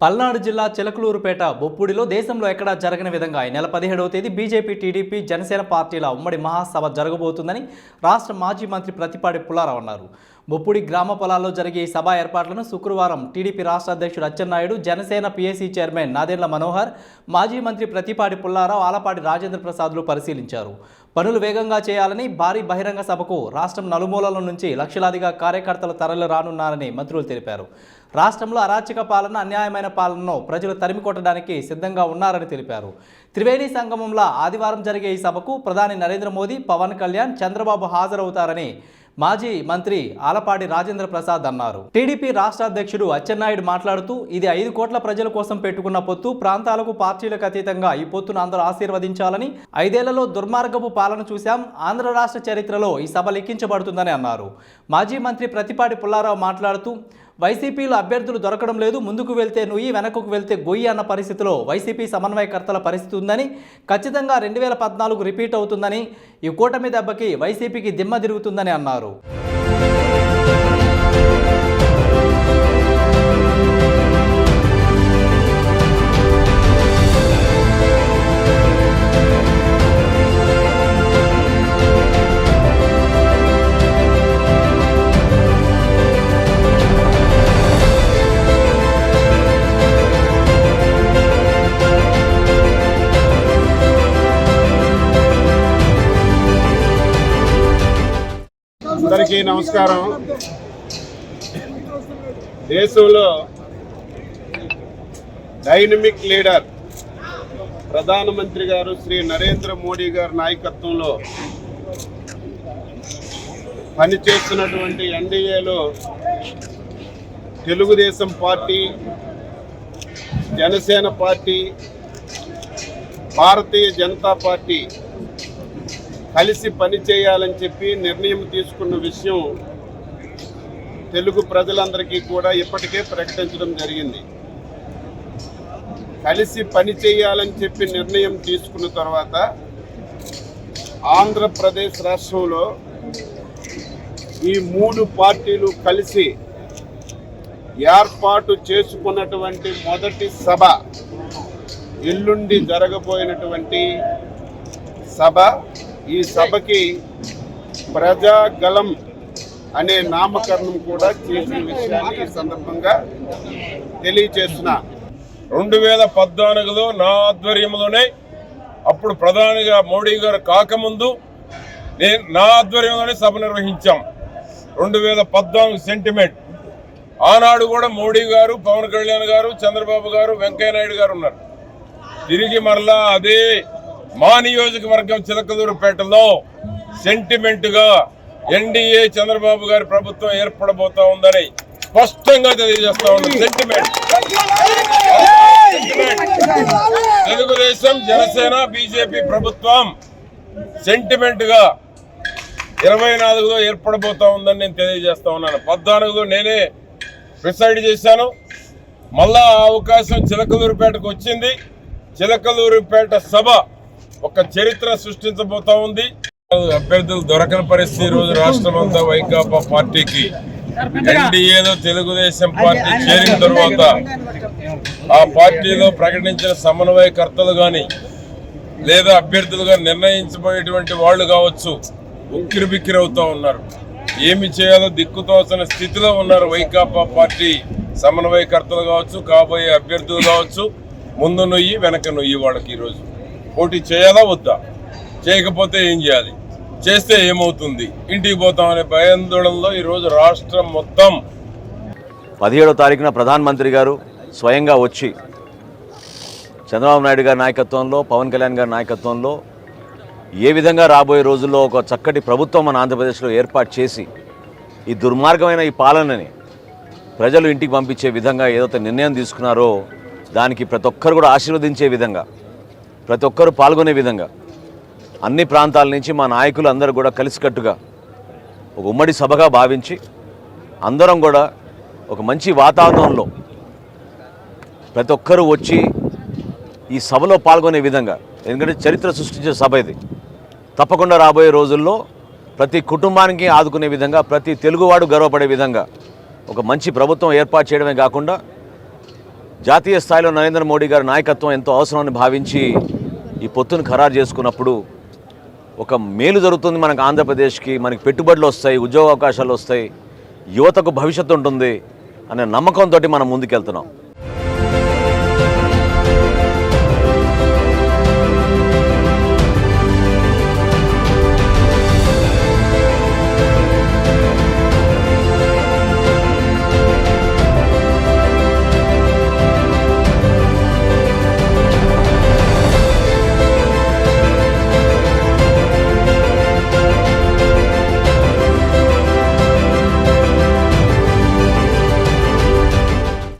పల్నాడు జిల్లా చిలకలూరుపేట బొప్పుడిలో దేశంలో ఎక్కడా జరగని విధంగా ఈ నెల పదిహేడవ తేదీ బీజేపీ టీడీపీ జనసేన పార్టీల ఉమ్మడి మహాసభ జరగబోతుందని రాష్ట్ర మాజీ మంత్రి ప్రతిపాడి పుల్లారావు అన్నారు. బొప్పుడి గ్రామ పొలాల్లో జరిగే ఈ సభ ఏర్పాట్లను శుక్రవారం టీడీపీ రాష్ట్ర అధ్యక్షుడు అచ్చెన్నాయుడు జనసేన పీఏసీ చైర్మన్ నాదెండ్ల మనోహర్ మాజీ మంత్రి ప్రతిపాడి పుల్లారావు ఆలపాటి రాజేంద్ర ప్రసాద్లు పరిశీలించారు. పనులు వేగంగా చేయాలని భారీ బహిరంగ సభకు రాష్ట్రం నలుమూలల నుంచి లక్షలాదిగా కార్యకర్తలు తరలి రానున్నారని మంత్రులు తెలిపారు. రాష్ట్రంలో అరాచక పాలన అన్యాయమైన పాలనను ప్రజలు తరిమి కొట్టడానికి సిద్ధంగా ఉన్నారని తెలిపారు. త్రివేణి సంగమంలో ఆదివారం జరిగే ఈ సభకు ప్రధాని నరేంద్ర మోదీ పవన్ కళ్యాణ్ చంద్రబాబు హాజరవుతారని మాజీ మంత్రి ఆలపాటి రాజేంద్ర ప్రసాద్ అన్నారు. టీడీపీ రాష్ట్ర అధ్యక్షుడు అచ్చెన్నాయుడు మాట్లాడుతూ ఇది ఐదు కోట్ల ప్రజల కోసం పెట్టుకున్న పొత్తు ప్రాంతాలకు పార్టీలకు అతీతంగా ఈ పొత్తును అందరూ ఆశీర్వదించాలని ఐదేళ్ళలో దుర్మార్గపు పాలన చూశాం ఆంధ్ర రాష్ట్ర చరిత్రలో ఈ సభ లెక్కించబడుతుందని అన్నారు. మాజీ మంత్రి ప్రతిపాటి పుల్లారావు మాట్లాడుతూ వైసీపీలో అభ్యర్థులు దొరకడం లేదు ముందుకు వెళ్తే నుయ్యి వెనకకు వెళ్తే గొయ్యి అన్న పరిస్థితిలో వైసీపీ సమన్వయకర్తల పరిస్థితి ఉందని ఖచ్చితంగా రెండు వేల పద్నాలుగు రిపీట్ అవుతుందని ఈ కూటమి దెబ్బకి వైసీపీకి దిమ్మ తిరుగుతుందని అన్నారు. అందరికీ నమస్కారం. దేశంలో డైనమిక్ లీడర్ ప్రధానమంత్రి గారు శ్రీ నరేంద్ర మోడీ గారి నాయకత్వంలో పనిచేస్తున్నటువంటి ఎన్డీఏలో Telugu Desam party Janasena party Bharatiya Janata party కలిసి పనిచేయాలని చెప్పి నిర్ణయం తీసుకున్న విషయం తెలుగు ప్రజలందరికీ కూడా ఇప్పటికే ప్రకటించడం జరిగింది. కలిసి పని చేయాలని చెప్పి నిర్ణయం తీసుకున్న తర్వాత ఆంధ్రప్రదేశ్ రాష్ట్రంలో ఈ మూడు పార్టీలు కలిసి ఏర్పాటు చేసుకున్నటువంటి మొదటి సభ ఎల్లుండి జరగబోయినటువంటి సభ ఈ సభకి ప్రజాగలం అనే నామకరణం కూడా చేసిన విషయాన్ని ఈ సందర్భంగా తెలియచేసిన రెండు వేల పద్నాలుగులో నా ఆధ్వర్యంలోనే అప్పుడు ప్రధానిగా మోడీ గారు కాకముందు నేను నా ఆధ్వర్యంలోనే సభ నిర్వహించాం. రెండు వేల పద్నాలుగు సెంటిమెంట్. ఆనాడు కూడా మోడీ గారు పవన్ కళ్యాణ్ గారు చంద్రబాబు గారు వెంకయ్య నాయుడు గారు ఉన్నారు. తిరిగి మరలా అదే మా నియోజకవర్గం చిలకలూరుపేటలో సెంటిమెంట్గా ఎన్డీఏ చంద్రబాబు గారి ప్రభుత్వం ఏర్పడబోతా ఉందని స్పష్టంగా తెలియజేస్తా ఉన్నాం. సెంటిమెంట్ తెలుగుదేశం జనసేన బీజేపీ ప్రభుత్వం సెంటిమెంట్గా ఇరవై నాలుగులో ఏర్పడబోతా ఉందని నేను తెలియజేస్తా ఉన్నాను. పద్నాలుగులో నేనే ప్రిసైడ్ చేశాను. మళ్ళా అవకాశం చిలకలూరుపేటకు వచ్చింది. చిలకలూరుపేట సభ ఒక చరిత్ర సృష్టించబోతా ఉంది. అభ్యర్థులు దొరకని పరిస్థితి ఈ రోజు రాష్ట్రం అంతా వైకాపా పార్టీకి. ఎన్డీఏలో తెలుగుదేశం పార్టీ చేరిన తర్వాత ఆ పార్టీలో ప్రకటించిన సమన్వయకర్తలు గాని లేదా అభ్యర్థులుగా నిర్ణయించబోయేటువంటి వాళ్ళు కావచ్చు ఉక్కిరి బిక్కిరి అవుతా ఉన్నారు. ఏమి చేయాలో దిక్కుతోసిన స్థితిలో ఉన్నారు వైకాపా పార్టీ సమన్వయకర్తలు కావచ్చు కాబోయే అభ్యర్థులు కావచ్చు. ముందు నొయ్యి వెనక నొయ్యి వాళ్ళకి ఈరోజు. పోటీ చేయాలా వద్దా? చేయకపోతే ఏం చేయాలి? చేస్తే ఏమవుతుంది? ఇంటికి పోతామనే భయాందోళనలో ఈరోజు రాష్ట్రం మొత్తం. పదిహేడో తారీఖున ప్రధానమంత్రి గారు స్వయంగా వచ్చి చంద్రబాబు నాయుడు గారి నాయకత్వంలో పవన్ కళ్యాణ్ గారి నాయకత్వంలో ఏ విధంగా రాబోయే రోజుల్లో ఒక చక్కటి ప్రభుత్వం మన ఆంధ్రప్రదేశ్లో ఏర్పాటు చేసి ఈ దుర్మార్గమైన ఈ పాలనని ప్రజలు ఇంటికి పంపించే విధంగా ఏదైతే నిర్ణయం తీసుకున్నారో దానికి ప్రతి ఒక్కరు కూడా ఆశీర్వదించే విధంగా ప్రతి ఒక్కరు పాల్గొనే విధంగా అన్ని ప్రాంతాల నుంచి మా నాయకులు అందరూ కూడా కలిసికట్టుగా ఒక ఉమ్మడి సభగా భావించి అందరం కూడా ఒక మంచి వాతావరణంలో ప్రతి ఒక్కరూ వచ్చి ఈ సభలో పాల్గొనే విధంగా ఎందుకంటే చరిత్ర సృష్టించే సభ ఇది. తప్పకుండా రాబోయే రోజుల్లో ప్రతి కుటుంబానికి ఆదుకునే విధంగా ప్రతి తెలుగువాడు గర్వపడే విధంగా ఒక మంచి ప్రభుత్వం ఏర్పాటు చేయడమే కాకుండా జాతీయ స్థాయిలో నరేంద్ర మోడీ గారి నాయకత్వం ఎంతో అవసరమని భావించి ఈ పొత్తును ఖరారు చేసుకున్నప్పుడు ఒక మేలు జరుగుతుంది మనకు ఆంధ్రప్రదేశ్కి మనకి పెట్టుబడులు వస్తాయి ఉద్యోగ అవకాశాలు వస్తాయి యువతకు భవిష్యత్తు ఉంటుంది అనే నమ్మకంతో మనం ముందుకెళ్తున్నాం.